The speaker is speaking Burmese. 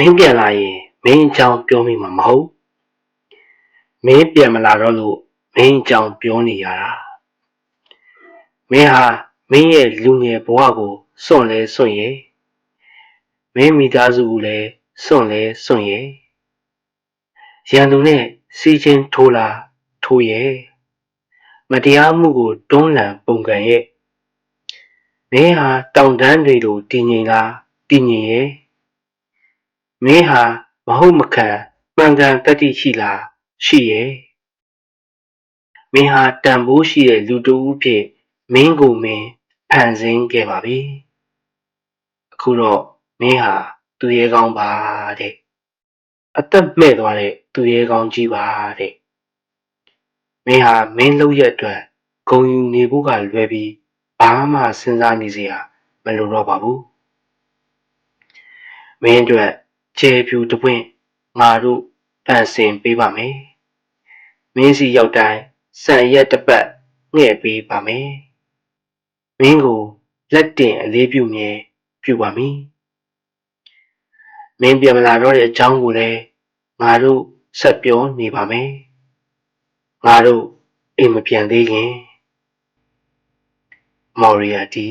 မင်းပြန်လာရင်မင်းအကြောင်းပြောမိမှာမဟုတ်မင်းပြန်မလာတော့လို့မင်းအကြောင်းပြောနေရတာမင်းဟာမင်းရဲ့လူငယ်ဘဝကိုစွန့်လဲစွန့်ရဲ့မင်းမိသားစုကိုလည်းစွန့်လဲစွန့်ရဲ့ရန်သူနဲ့စီးချင်းထိုးလာထိုးရဲ့မတရားမှုကိုတွန်းလှန်ပုံကံရဲ့မင်းဟာတောင်တန်းတွေလိုတည်ငြိမ်လားတည်ငြိမ်ရဲ့ မင်းဟာမဟုတ်မခံမှန်ကန်တတ္တိရှိလားရှိရဲ့မင်းဟာတန်ဖိုးရှိတဲ့လူတူဦးဖြစ်မင်းကိုမင်းဖန်ဆင်းခဲ့ပါပြီအခုတော့မင်းဟာသူရဲကောင်းပါတဲ့အသက်မဲ့သွားတဲ့သူရဲကောင်းကြီးပါတဲ့မင်းဟာမင်းလုပ်ရက်အတွက်ဂုံယူနေဖို့ကလွယ်ပြီးဘာမှစဉ်းစားနေစရာမလိုတော့ပါဘူးမင်းအတွက် ခြေဖြူတစ်ပွင့်ငါတို့ဖန်ဆင်းပေးပါမယ်မင်းစီရောက်တိုင်းစံရက်တစ်ပတ်ငှဲ့ပေးပါမယ်မင်းကိုလက်တင်အလေးပြုမြဲပြုပါမည်မင်းပြန်မလာတော့တဲ့အကြောင်းကိုလည်းငါတို့ဆက်ပြောနေပါမယ်ငါတို့အိမ်မပြန်သေးခင်မော်ရီယာတီ